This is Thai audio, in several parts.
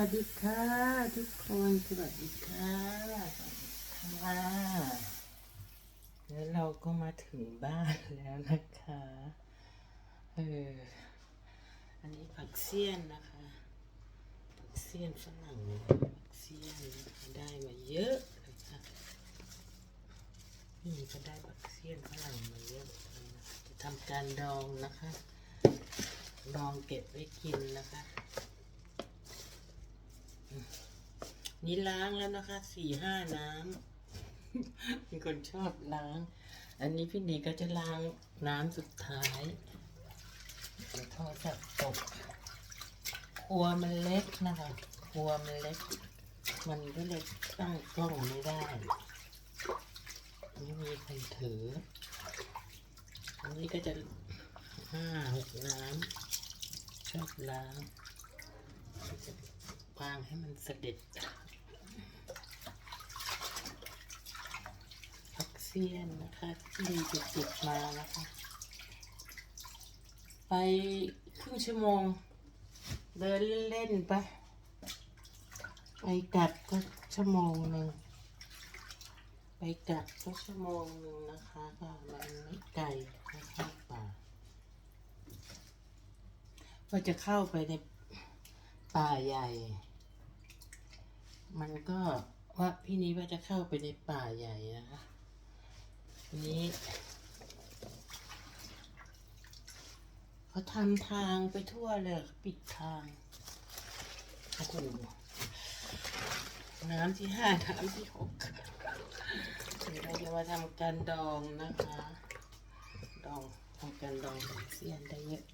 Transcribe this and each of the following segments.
วัสดีค่ะทุกคนสวัสดีค่ะสวัสดีค่ะแล้วเราก็มาถึงบ้านแล้วนะคะเอออันนี้ผักเสี้ยนนะคะผักเสี้ยนฝรั่งผักเสี้ยนได้มาเยอะเลยค่ะนี่ก็ได้ผักเสี้ยนฝรั่งมาเยอะเลยนะคะจะทำการดองนะคะ ดองเก็บไว้กินนะคะ นี่ล้างแล้วนะคะ สี่ห้าน้ำมีคนชอบล้าง อันนี้พี่ดีก็จะล้างน้ำสุดท้ายเดี๋ยวทรศัพท์ตกครัวมันเล็กนะคะครัวมันเล็ก มันก็เลยตั้งกล้องไม่ได้ไม่มีใครถือ อันนี้ก็จะห้าหกน้ำชอบล้างวางให้มันเสด็จพักเซียนนะคะที่จุดจุดๆมานะคะ ไปครึ่งชั่วโมง เดินเล่นๆไป ไปกลับก็ชั่วโมงหนึ่งไปกลับก็ชั่วโมงหนึ่งนะคะก็มันไม่ไกลนะคะป่าก็จะเข้าไปในป่าใหญ่ มันก็ว่าพี่นี้ว่าจะเข้าไปในป่าใหญ่นะคะ นี้เขาทำทางไปทั่วเลยปิดทางโอ้โหน้ำที่ห้าน้ำที่หกเดี๋ยวเราจะมาทำการดองนะคะ ดองทำการดองเสียนได้เยอะ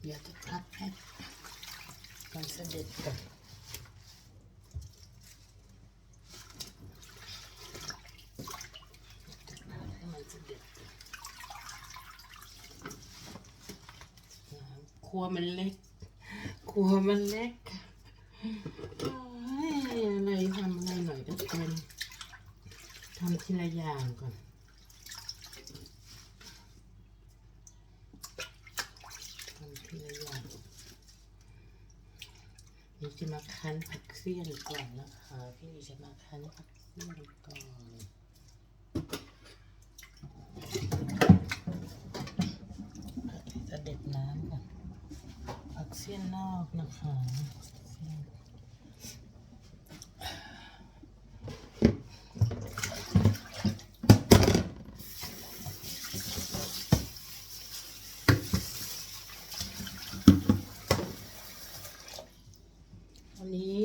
เดี๋ยวจะพัดให้มันเสด็จก่อนจะพัดให้มันเสด็จก่อนน้ำ ครัวมันเล็ก ครัวมันเล็กอะไรทำอะไรหน่อยก็เป็นทำทีละอย่างก่อนทำทีละอย่างนี่จะมาคั้นผักเสี้ยนก่อนนะคะ พี่จะมาคั้นผักเสี้ยนก่อนผัดให้เสด็จน้ำก่อนผักเสี้ยนนอกนะคะอันนี้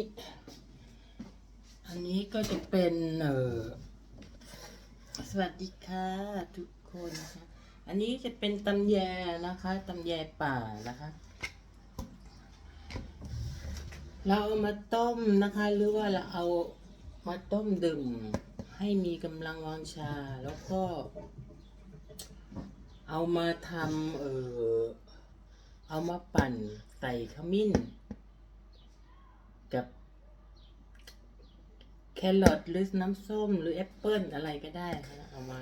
อันนี้ก็จะเป็นเออสวัสดีค่ะทุกคนนะคะอันนี้จะเป็นตำแยนะคะตำแยป่านะคะ เราเอามาต้มนะคะ หรือว่าเราเอามาต้มดื่มให้มีกำลังวังชา แล้วก็ เอามาทำเออเอามาปั่นใส่ขมิ้น กับ แครอทหรือน้ำส้มหรือแอปเปิ้ลอะไรก็ได้นะเอามา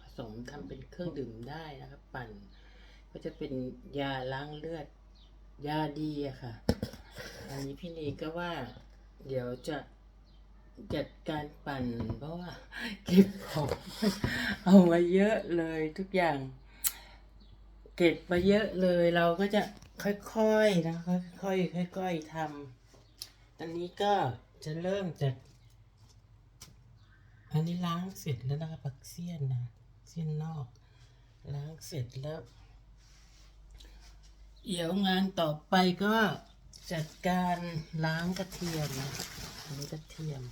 ผสมทำเป็นเครื่องดื่มได้นะครับ ปั่น ก็จะเป็นยาล้างเลือด ยาดีอะค่ะ อันนี้พี่นีก็ว่า เดี๋ยวจะจัดการปั่น เพราะว่าเก็บของเอามาเยอะเลยทุกอย่าง เก็บมาเยอะเลยเราก็จะค่อยๆนะค่อยๆค่อยๆทำอันนี้ก็จะเริ่มจากอันนี้ล้างเสร็จแล้วนะคะผักเสี้ยนนะเสี้ยนนอก ล้างเสร็จแล้ว เดี๋ยวงานต่อไปก็ จัดการล้างกระเทียมนะอันนี้กระเทียม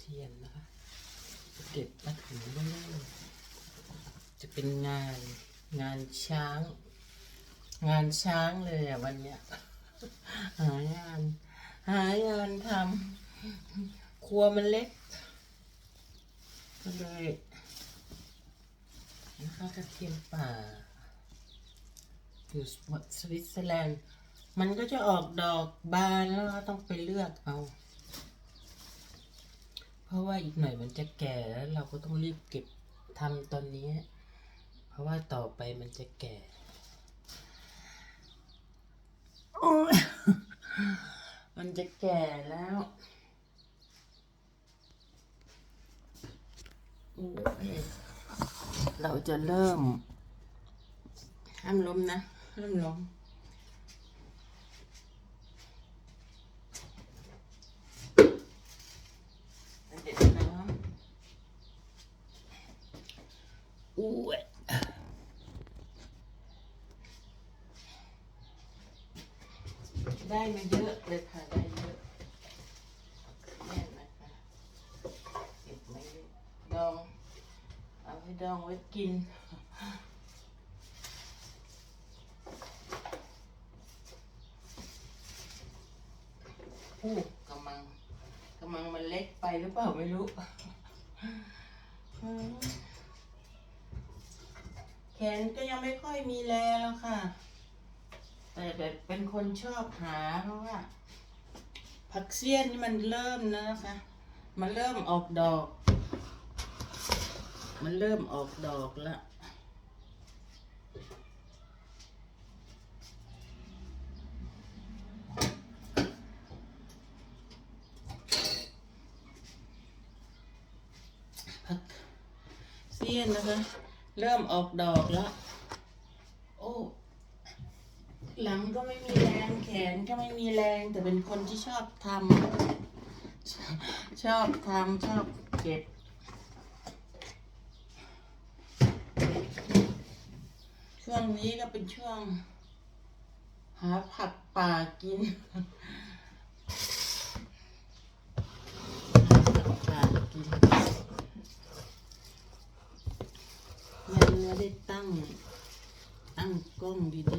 เทียมนะคะเก็บมาถึงไว้เลยจะเป็นงานงานช้าง งานช้างเลยอะวันเนี้ยหางาน หางานทำครัวมันเล็กก็เลยนะคะกระเทียมป่า อยู่สวิตเซอร์แลนด์ มันก็จะออกดอกบานแล้วก็ต้องไปเลือกเอา เพราะว่าอีกหน่อยมันจะแก่แล้วเราก็ต้องรีบเก็บทำตอนนี้ เพราะว่าต่อไปมันจะแก่มันจะแก่แล้วเราจะเริ่มห้ามล้มนะ น้ำอ้วยได้มาเยอะเลยค่ะได้เยอะแน่นนะคะเก็บไม่เยอะดองเอาให้ดองไว้กิน อู้กำมังกำมังมันเล็ก ไม่รู้ แขนก็ยังไม่ค่อยมีแรงแล้วค่ะ แต่แบบเป็นคนชอบหาเพราะว่า ผักเสี้ยนนี่มันเริ่มแล้วนะคะ มันเริ่มออกดอก มันเริ่มออกดอกแล้ว ผักเสี้ยนนะคะ เริ่มออกดอกแล้ว โอ้ หลังก็ไม่มีแรงแขนก็ไม่มีแรง แต่เป็นคนที่ชอบทำชอบชอบทำชอบเก็บช่วงนี้ก็เป็นช่วง หาผักป่ากิน หาผักป่ากิน มันไม่ได้ตั้ง ตั้งกล้องดีๆ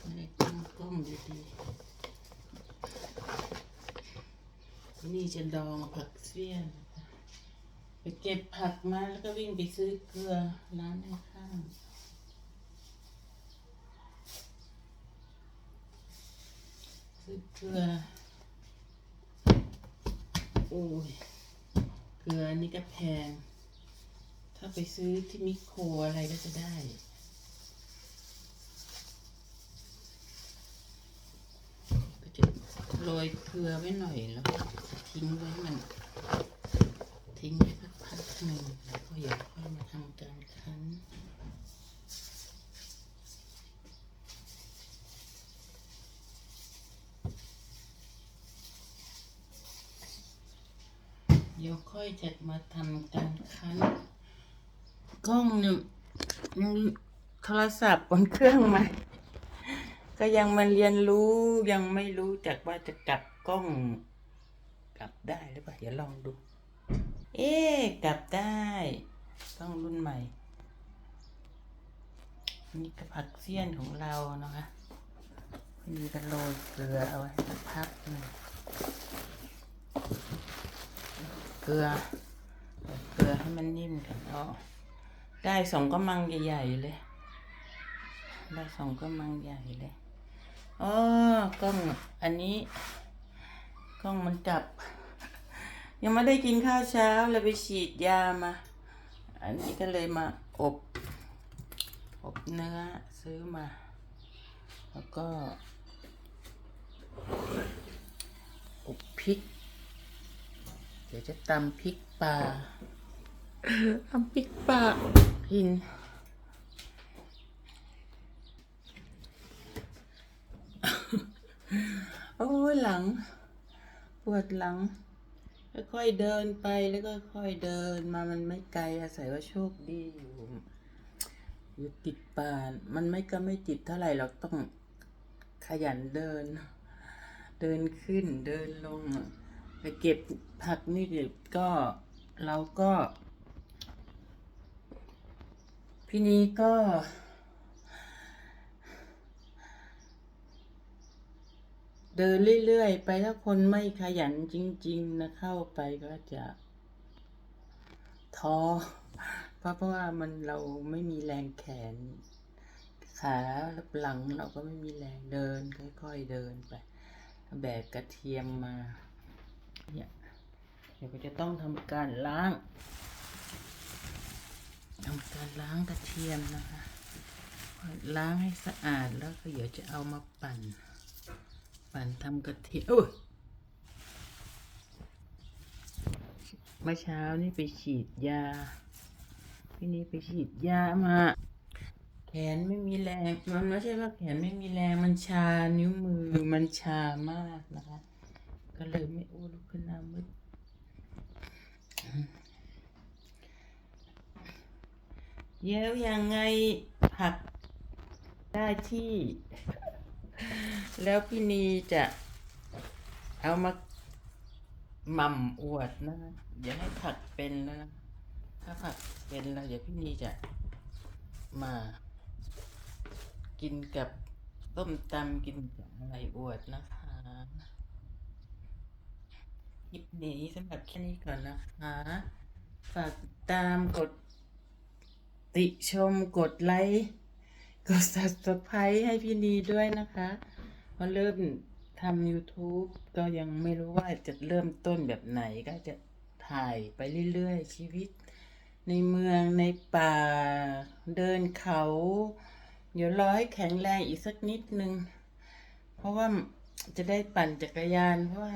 ไม่ได้ตั้งกล้องดีๆนี่ จะดองผักเสี้ยน ไปเก็บผักมาแล้วก็วิ่งไปซื้อเกลือร้านข้างซื้อเกลือ โอ้ย เกลือนี่ก็แพง ถ้าไปซื้อที่มิโครอะไรก็จะได้ ก็จะโร ยเกลือไว้หน่อยแล้วทิ้งไว้มัน ทิ้งไว้สักพักหนึ่งแล้วก็อย่าค่อยมาทำการคั้นเดี๋ยวค่อยจะมาทำการคั้นกล้องเนี่งโทรศัพท์บนเครื่องไหม ก็ยังมาเรียนรู้ยังไม่รู้จักว่าจะกลับกล้อง กลับได้หรือเปล่าเดี๋ยวลองดู เอ๊ะกลับได้กล้องรุ่นใหม่ นี่กระผักเสี้ยนของเรานะคะมีกระโรยเกลือเอาไว้สักพักหนึ่งเกลือเกลือให้มันนิ่มกันอ๋อได้สองกำมังใหญ่ๆเลย ได้สองกำมังใหญ่เลย อ๋อกล้องอันนี้กล้องมันจับ ยังไม่ได้กินข้าวเช้าเลยไปฉีดยามา อันนี้ก็เลยมาอบ อบเนื้อซื้อมา แล้วก็ อบพริก เดี๋ยวจะตำพริกปลาตำพริกปลากิน โอ้ ยหลัง ปวดหลัง ค่อยๆเดินไปแล้วก็ค่อยเดินมามันไม่ไกลอาศัยว่าโชคดีอยู่ อยู่ติดป่านมันไม่ก็ไม่ติดเท่าไหร่เราต้องขยันเดิน เดินขึ้นเดินลง ไปเก็บผักนี่ก็เราก็พี่นี้ก็ เดินเรื่อยๆ ไปถ้าคนไม่ขยันจริง ๆ นะเข้าไปก็จะท้อเพราะเพราะว่ามันเราไม่มีแรงแขน ขาหลังเราก็ไม่มีแรงเดิน ค่อย ๆเดินไปแบกกระเทียมมาเนี่ยเดี๋ยวก็จะต้องทำการล้างทำการล้างกระเทียมนะคะ ล้างให้สะอาดแล้วก็เดี๋ยวจะเอามาปั่น ปั่นทำกระเทียมโอ้ยเมื่อเช้านี่ไปฉีดยา พี่นี่ไปฉีดยามา แขนไม่มีแรง มันไม่ใช่ว่าแขนไม่มีแรง มันชา นิ้วมือ มันชามากนะคะ ก็เลยไม่อู้ลุกขึ้นนามืดเดี๋ยวยังไงผักได้ที่ แล้วพี่นีจะเอามาหม่ำอวดนะอย่าให้ผักเป็นแล้วนะ ถ้าผักเป็นแล้วเดี๋ยวพี่นีจะมา กินกับต้มตำกินกับอะไรอวดนะคะคลิปนี้สำหรับแค่นี้ก่อนนะคะ ฝากติดตามกดติชมกดไลค์ กด subscribe ให้พี่นีด้วยนะคะเพราะเริ่มทำ YouTube ก็ยังไม่รู้ว่าจะเริ่มต้นแบบไหนก็จะถ่ายไปเรื่อยๆ ชีวิต ในเมืองในป่า เดินเขา เดี๋ยวรอให้แข็งแรงอีกสักนิดนึง เพราะว่าจะได้ปั่นจักรยาน เพราะว่า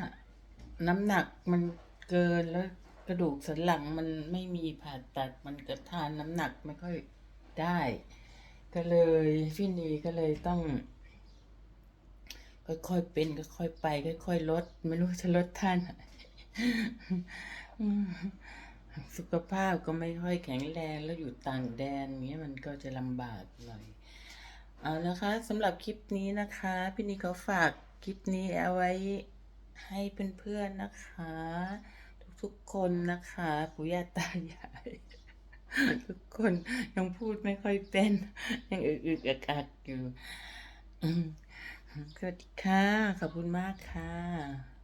น้ำหนักมันเกินแล้วกระดูกสันหลังมันไม่มีผ่าตัดมันกระทานน้ำหนักไม่ค่อยได้ ก็เลยพี่นีก็เลยต้อง ค่อยๆเป็นค่อยๆไป ค่อยๆลด ไม่รู้จะลดท่านสุขภาพก็ไม่ค่อยแข็งแรงแล้วอยู่ต่างแดนเงี้ยมันก็จะลำบากหน่อย เอานะคะสำหรับคลิปนี้นะคะ พี่นีเขาฝากคลิปนี้เอาไว้ให้เพื่อนๆนะคะ ทุกๆคนนะคะปู่ย่าตายาย ทุกคนยังพูดไม่ค่อยเป็น ยังอึกๆอักๆอยู่สวัสดีค่ะ ขอบคุณมากค่ะ